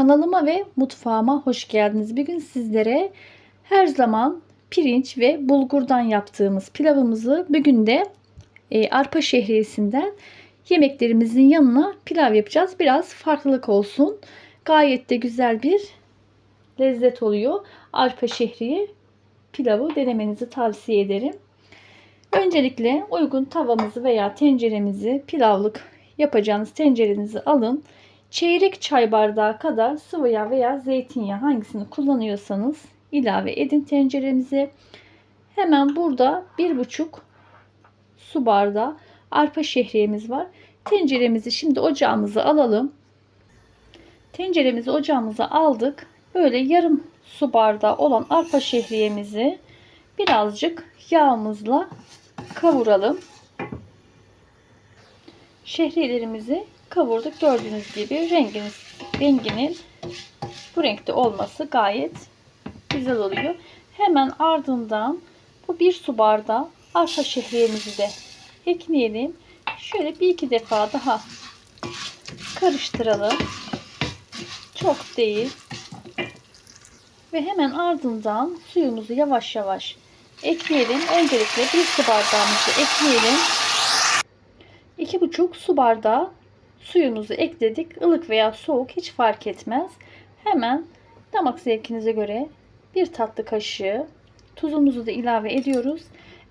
Kanalıma ve mutfağıma hoş geldiniz. Bugün sizlere her zaman pirinç ve bulgurdan yaptığımız pilavımızı bugün de e, arpa şehriyesinden yemeklerimizin yanına pilav yapacağız. Biraz farklılık olsun. Gayet de güzel bir lezzet oluyor. Arpa şehriye pilavı denemenizi tavsiye ederim. Öncelikle uygun tavamızı veya tenceremizi pilavlık yapacağınız tencerenizi alın. Çeyrek çay bardağı kadar sıvı yağ veya zeytinyağı hangisini kullanıyorsanız ilave edin tencerenize. Hemen burada bir buçuk su bardağı arpa şehriyemiz var. Tenceremizi şimdi ocağımıza alalım. Tenceremizi ocağımıza aldık. Böyle yarım su bardağı olan arpa şehriyemizi birazcık yağımızla kavuralım. Şehriyelerimizi kavurduk. Gördüğünüz gibi renginin, renginin bu renkte olması gayet güzel oluyor. Hemen ardından bu bir su bardağı arpa şehriyemizi de ekleyelim. Şöyle bir iki defa daha karıştıralım. Çok değil. Ve hemen ardından suyumuzu yavaş yavaş ekleyelim. Öncelikle bir su bardağımızı ekleyelim. 2,5 su bardağı suyumuzu ekledik. Ilık veya soğuk hiç fark etmez. Hemen damak zevkinize göre bir tatlı kaşığı tuzumuzu da ilave ediyoruz.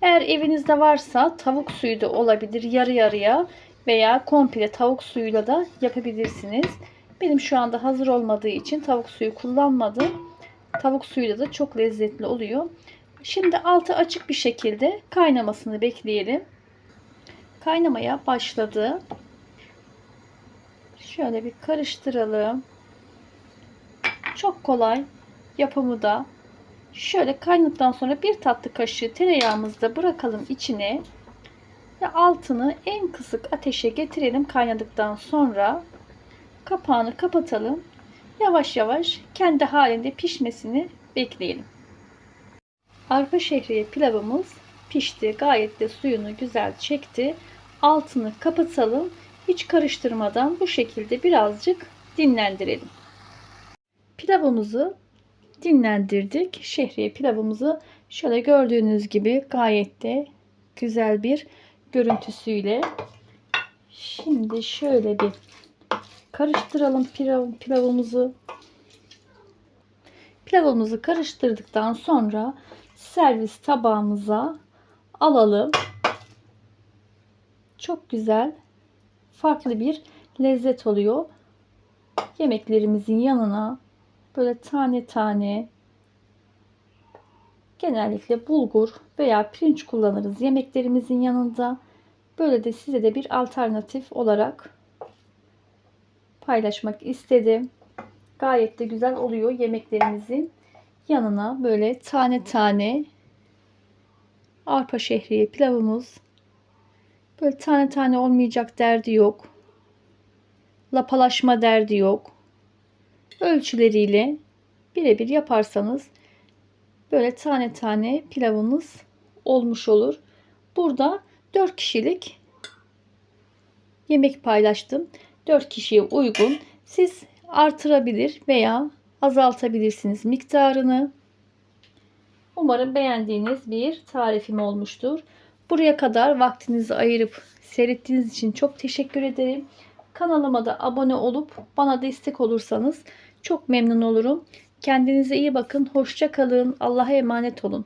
Eğer evinizde varsa tavuk suyu da olabilir yarı yarıya veya komple tavuk suyuyla da yapabilirsiniz. Benim şu anda hazır olmadığı için tavuk suyu kullanmadım. Tavuk suyuyla da çok lezzetli oluyor. Şimdi altı açık bir şekilde kaynamasını bekleyelim. Kaynamaya başladı. Şöyle bir karıştıralım. Çok kolay yapımı da. Şöyle kaynadıktan sonra bir tatlı kaşığı tereyağımızı da bırakalım içine. Ve altını en kısık ateşe getirelim kaynadıktan sonra. Kapağını kapatalım. Yavaş yavaş kendi halinde pişmesini bekleyelim. Arpa şehriye pilavımız pişti. Gayet de suyunu güzel çekti. Altını kapatalım. Hiç karıştırmadan bu şekilde birazcık dinlendirelim. Pilavımızı dinlendirdik. Şehriye pilavımızı şöyle gördüğünüz gibi gayet de güzel bir görüntüsüyle. Şimdi şöyle bir karıştıralım pilav, pilavımızı. Pilavımızı karıştırdıktan sonra servis tabağımıza alalım. Çok güzel, farklı bir lezzet oluyor. Yemeklerimizin yanına böyle tane tane genellikle bulgur veya pirinç kullanırız yemeklerimizin yanında. Böyle de size de bir alternatif olarak paylaşmak istedim. Gayet de güzel oluyor yemeklerimizin yanına böyle tane tane arpa şehriye pilavımız. Böyle tane tane olmayacak derdi yok. Lapalaşma derdi yok. Ölçüleriyle birebir yaparsanız böyle tane tane pilavımız olmuş olur. Burada 4 kişilik yemek paylaştım. 4 kişiye uygun. Siz artırabilir veya azaltabilirsiniz miktarını. Umarım beğendiğiniz bir tarifim olmuştur. Buraya kadar vaktinizi ayırıp seyrettiğiniz için çok teşekkür ederim. Kanalıma da abone olup bana destek olursanız çok memnun olurum. Kendinize iyi bakın. Hoşça kalın. Allah'a emanet olun.